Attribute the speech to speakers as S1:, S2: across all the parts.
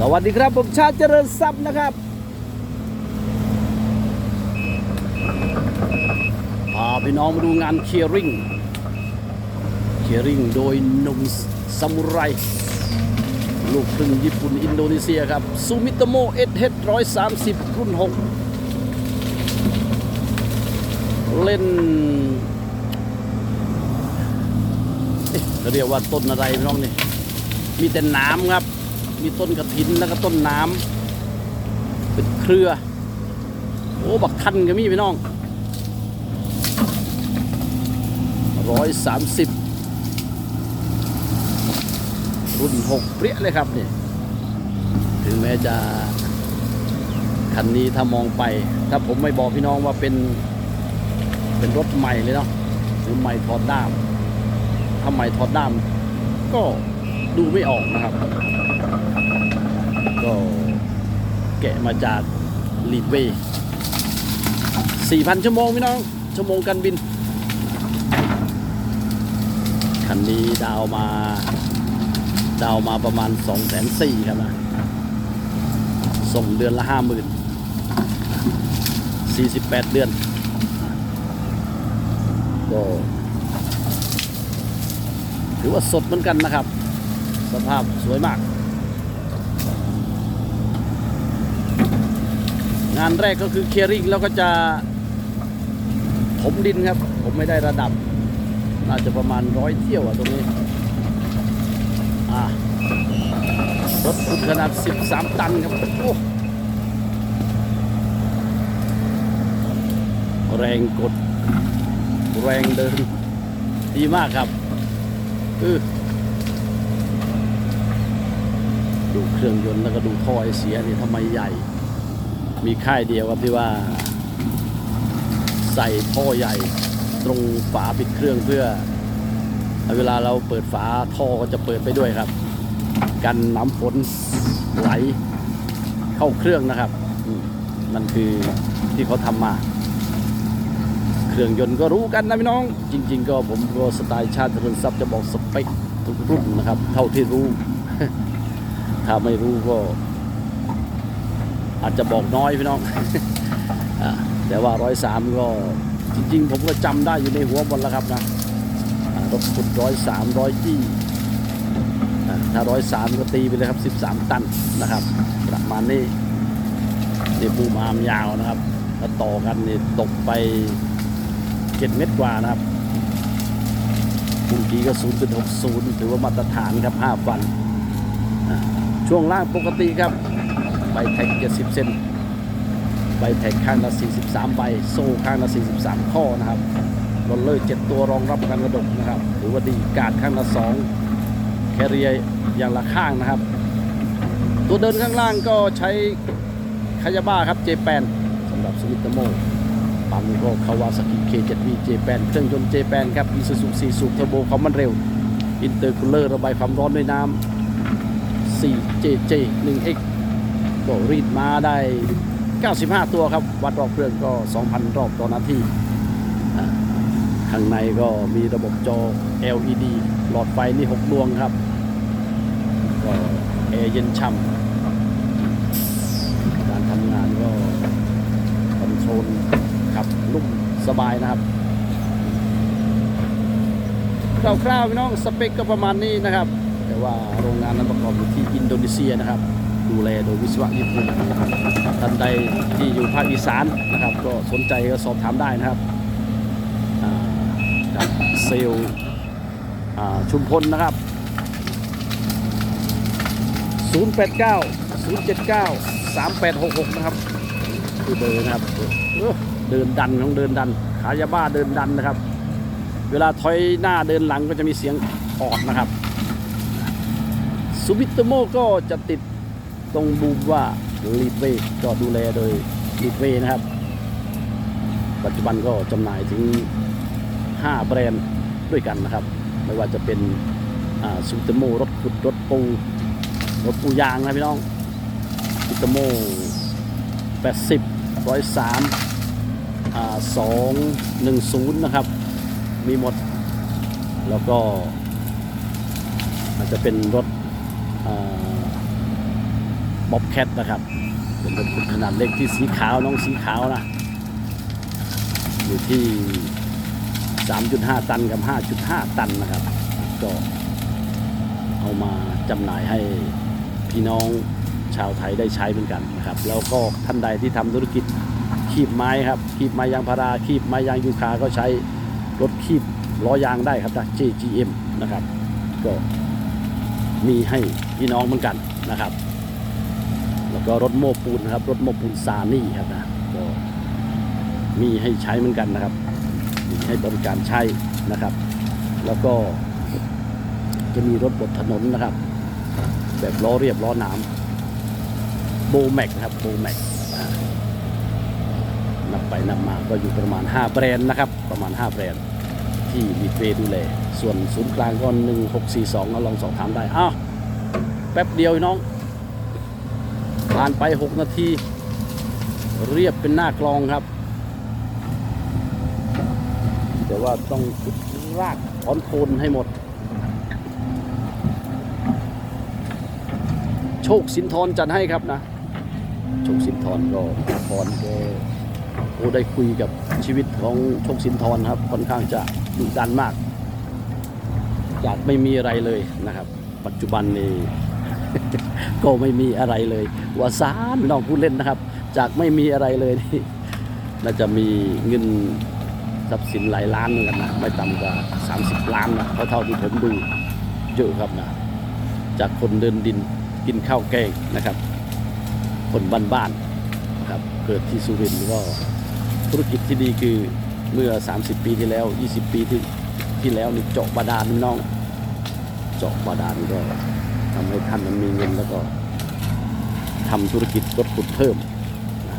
S1: สวัสดีครับ ผมชาติเจริญทรัพย์นะครับ พาพี่น้องมาดูงานเคียริงเคียริงโดยหนุ่มซามูไร ลูกครึ่งญี่ปุ่นอินโดนีเซียครับ ซูมิโตโมเอสเฮดร้อยสามสิบรุ่นหกเล่นเอ๊ะเรียกว่าต้นอะไรพี่น้องนี่ มีแต่น้ำครับ มีต้นกระถินแล้วก็ต้นน้ำเป็นเครือ โอ้บักทันก็มีพี่น้องร้อยสามสิบรุ่นหกเปรี้ยเลยครับเนี่ยถึงแม้จะคันนี้ถ้ามองไป ถ้าผมไม่บอกพี่น้องว่าเป็น เป็นรถใหม่เลยเนาะหรือใหม่ถอดด้ามถ้าใหม่ถอดด้าม ก็ดูไม่ออกนะครับ ก็แกะมาจากลีดเวย์4,000 ชั่วโมงพี่น้อง ชั่วโมงการบิน คันนี้ดาวมา ดาวมาประมาณ 2 4 0 0 0ครับนะส่งเดือนละ 50,000 48 เดือน ก็ถือว่าสดเหมือนกันนะครับ สภาพสวยมาก งานแรกก็คือเคลียร์ริงแล้วก็จะผมดินครับ ผมไม่ได้ระดับ น่าจะประมาณร้อยเที่ยวอะตรงนี้อ่ารถขุดขนาด 13 ตันครับโอ้แรงกด แรงเดิน ดีมากครับเออดูเครื่องยนต์แล้วก็ดูท่อไอเสียนี่ทำไมใหญ่ มีค่ายเดียวครับที่ว่า ใส่ท่อใหญ่ตรงฝาปิดเครื่องเพื่อ เวลาเราเปิดฝาท่อก็จะเปิดไปด้วยครับ กันน้ำฝนไหลเข้าเครื่องนะครับมนั่นคือที่เขาทำมา เครื่องยนต์ก็รู้กันนะพี่น้อง จริง ๆ ก็ผมก็สไตล์ชาติเจริญทรัพย์จะบอกสเปคทุกรุ่นนะครับ เท่าที่รู้ ถ้าไม่รู้ก็ อาจจะบอกน้อยพี่น้องอแต่ว่าร้อยสามก็จริงๆ ผมก็จำได้อยู่ในหัวหมดแล้วครับนะรถขุดร้อยสามร้อยยี่ถ้าร้อยสามก็ตีไปเลยครับสิบสามตันนะครับ ประมาณนี้นี่บูมอามยาวนะครับแล้วต่อกันนี่ตกไปเจ็ดเมตรกว่านะครับบางทีก็ศูนย์จุดหกศูนย์ถือว่ามาตรฐานครับห้าฟัน ช่วงล่างปกติครับ ใบแท็ก 70 เซนใบแท็กข้างละ 43 ใบ โซ่ข้างละ 43 ข้อนะครับรถเลอร์ 7 ตัวรองรับการกระดกนะครับ หรือว่าดีการ์ดข้างละ 2 แคเรียอย่างละข้างนะครับ ตัวเดินข้างล่างก็ใช้คายาบ้าครับเจแปนสำหรับสวิตโมปั๊มก็คาวาซากิเค7 v เจแปนเครื่องยนต์เจแปนครับอีซูซู4สูบเทอร์โบความมันเร็ว อินเตอร์คูลเลอร์ระบายความร้อนด้วยน้ำ 4JJ 1X ก็รีดมาได้ 95 ตัวครับ วัดรอบเครื่องก็ 2,000 รอบต่อนาทีอ่าข้างในก็มีระบบจอ LED หลอดไฟนี่ 6 ดวงครับ ก็แอร์เย็นช่ำการทำงานก็คอนโทรลขับนุ่มสบายนะครับคร่าวๆพี่น้องสเปคก็ประมาณนี้นะครับ แต่ว่าโรงงานนั้นประกอบอยู่ที่อินโดนีเซียนะครับ ดูแลโดยวิศวะญี่ปุ่นท่านใดที่อยู่ภาคอีสานนะครับ ก็สนใจก็สอบถามได้นะครับอ่ากับเซลล์อ่าชุมพลนะครับ 089 079 3866 นะครับคือเบอร์นะครับ เดินดันของเดินดัน ขายาบ้าเดินดันนะครับ เวลาถอยหน้าเดินหลังก็จะมีเสียงออดนะครับซูบิโตโมก็จะติด ตรงบูมว่าลีดเวก็ดูแลโดยลีดเวนะครับ ปัจจุบันก็จำหน่ายถึง 5 แบรนด์ด้วยกันนะครับ ไม่ว่าจะเป็นซูบิโตโมรถขุดรถปูรถปูยางนะพี่น้องซูบิโตโม80 103อ่า210 นะครับ มีหมด แล้วก็อาจจะเป็นรถอ่า บ๊อบแคทนะครับ เป็นขุดขนาดเล็กที่สีขาวน้องสีขาวนะ อยู่ที่ 3.5 ตันกับ 5.5 ตันนะครับ ก็เอามาจำหน่ายให้พี่น้องชาวไทยได้ใช้เหมือนกันนะครับ แล้วก็ท่านใดที่ทำธุรกิจคีบไม้ครับคีบไม้ยางพาราคีบไม้ยางยูคาก็ใช้รถคีบล้อยางได้ครับนะ JGM นะครับ ก็มีให้พี่น้องเหมือนกันนะครับ ก็รถโม้ปูนนะครับ รถโม้ปูนซานี่ครับนะก็มีให้ใช้เหมือนกันนะครับ มีให้บริการใช้นะครับ แล้วก็จะมีรถบดถนนนะครับ แบบล้อเรียบล้อนามโบแม็กนะครับโบแม็กนับไปนับมาก็อยู่ประมาณ 5 แบรนด์นะครับ ประมาณ 5 แบรนด์ที่มีเฟดูแลส่วนศูนย์กลางก็1642ก็ลองสอบถามได้อ้าวแป๊บเดียวน้อง ผ่านไป 6 นาที เรียบเป็นหน้ากลองครับ แต่ว่าต้องุดรากถอนโคนให้หมด โชคสินทรจัดให้ครับนะ โชคสินทรก็พรก็โอ้ได้คุยกับชีวิตของโชคสินทรครับ ค่อนข้างจะดุดันมาก จากไม่มีอะไรเลยนะครับ ปัจจุบันนี้ ก็ไม่มีอะไรเลยว่าซานน้องพูดเล่นนะครับ จากไม่มีอะไรเลยนี่น่าจะมีเงินทรัพย์สินหลายล้านเหมือนกันนะไม่ต่ำกว่า 30 ล้านนะเท่าที่ผมดูเยอะครับนะจากคนเดินดินกินข้าวแกงนะครับ คนบ้านๆนะครับเกิดที่สุรินทร์ก็ธุรกิจที่ดีคือเมื่อ 30 ปีที่แล้ว 20 ปีที่ที่แล้วนี่เจาะบาดาลน้อง เจาะบาดาลก็ ทำให้ท่านนั้นมีเงินแล้วก็ทำธุรกิจรถขุดเพิ่มนะ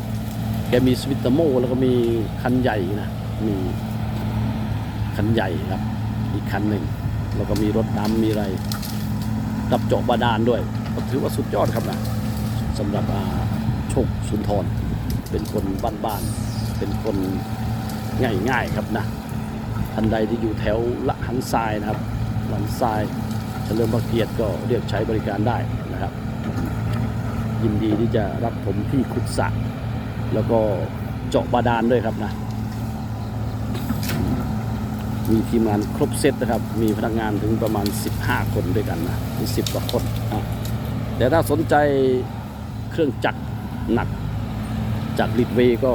S1: แกมีสวิตเตอร์โมแล้วก็มีคันใหญ่นะมีคันใหญ่ครับ อีกคันหนึ่งแล้วก็มีรถดำมีอะไรรับเจาะบาดาลด้วยก็ถือว่าสุดยอดครับนะสำหรับโชคสุนทร เป็นคนบ้านๆเป็นคนง่ายๆครับนะท่านใดที่อยู่แถวละหันทรายนะครับหันทราย เฉลิมพระเกียรติก็เรียกใช้บริการได้นะครับ ยินดีที่จะรับผมที่ขุดสระแล้วก็เจาะบาดาลด้วยครับนะ มีทีมงานครบเซตนะครับ มีพนักงานถึงประมาณ 15 คนด้วยกันนะมี10กว่าคนอะแต่ถ้าสนใจเครื่องจักรหนักจากลิดเวยก็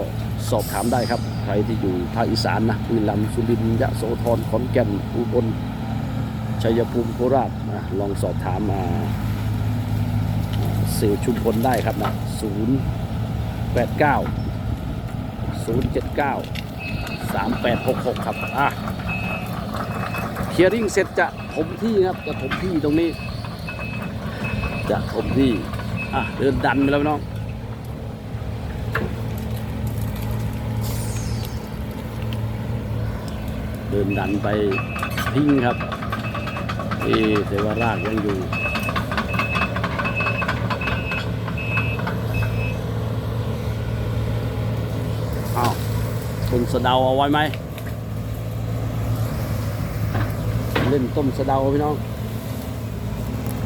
S1: สอบถามได้ครับ ใครที่อยู่ภาคอีสานนะบุรีรัมย์สุรินทร์ยะโสธรขอนแก่นอุบล ชัยภูมิโคราชนะลองสอบถามมาเซลล์ชุมพลได้ครับนะ0 8 9 0 7 9 3 8 6 6 ครับอะเคลียร์ริ่งเสร็จจะถมที่ครับ จะถมที่ตรงนี้ จะถมที่ อะ เดินดันไปแล้วน้องเดินดันไปทิ้งครับ เอะแต่ว่ารากยังอยู่อ้าวต้นสะเดาเอาไว้ไหม เล่นต้มสะเดาพี่น้อง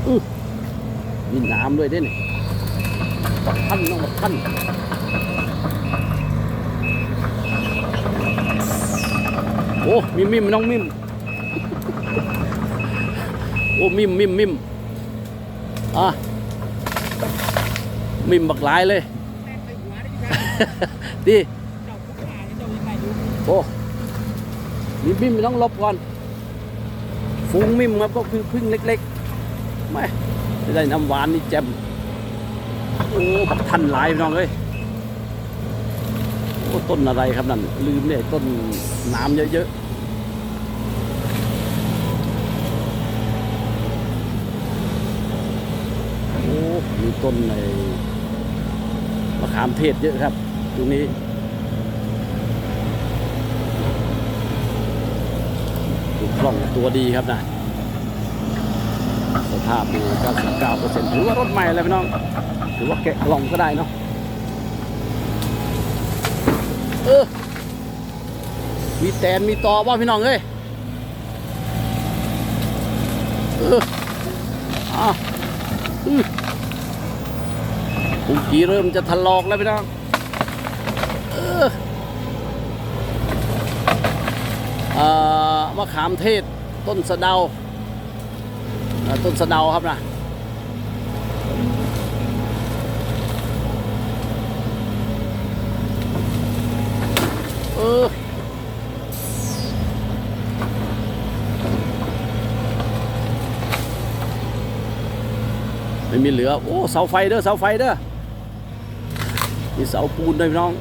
S1: อือมีน้ำด้วยเด้นี่บักท่านน้องบักท่านโอ้มิมมิมน้องมิม โอ้มิมมิมมิมอะมิมบักหลายเลยดีโอ้มิมมิมต้องหลบก่อนฟูงมิมครับก็คือพึ่งเล็กๆไม่ไม่ได้น้ำหวานนี่แจ่มโอ้บักทันหลายพี่น้องเอ้ยโอ้ต้นอะไรครับนั่นลืมเนี่ยต้นน้ำเยอะๆ มีต้นในมะขามเทศเยอะครับ ตรงนี้ ถูกคล่องตัวดีครับนะสภาพดู99%ถือว่ารถใหม่เลยพี่น้อง ถือว่าแกะกล่องก็ได้เนาะเออ มีแตนมีตอว่าพี่น้องเอ้ยเอออะอือ ปุกีเริ่มจะถลอกแล้วพี่น้องเอ่อมะขามเทศต้นสะเดา ต้นสะเดาครับนะเออไม่มีเหลือ โอ้ เสาไฟเด้อ เสาไฟเด้อ มีเสาปูนด้วยพี่น้อง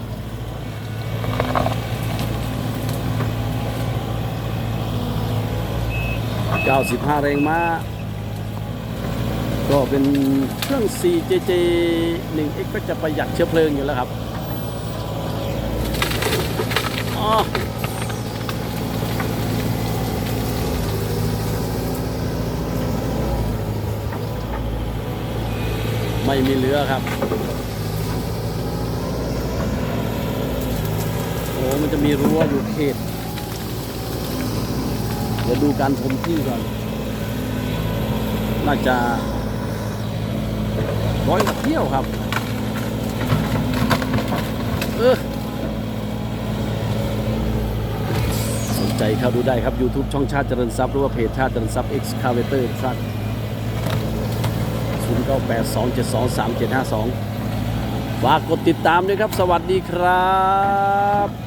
S1: 95แรงม้าก็เป็นเครื่อง 4JJ 1X ก็จะประหยัดเชื้อเพลิงอยู่แล้วครับไม่มีเหลือครับ โอ้ มันจะมีรั้วอยู่เขต เดี๋ยวดูการถมที่ก่อน น่าจะร้อยเที่ยวครับ เออสนใจเข้าดูได้ครับ YouTube ช่องชาติเจริญทรัพย์หรือว่าเพจชาติเจริญทรัพย์ Excavator ครับ0982723752 ฝากกดติดตามด้วยครับ สวัสดีครับ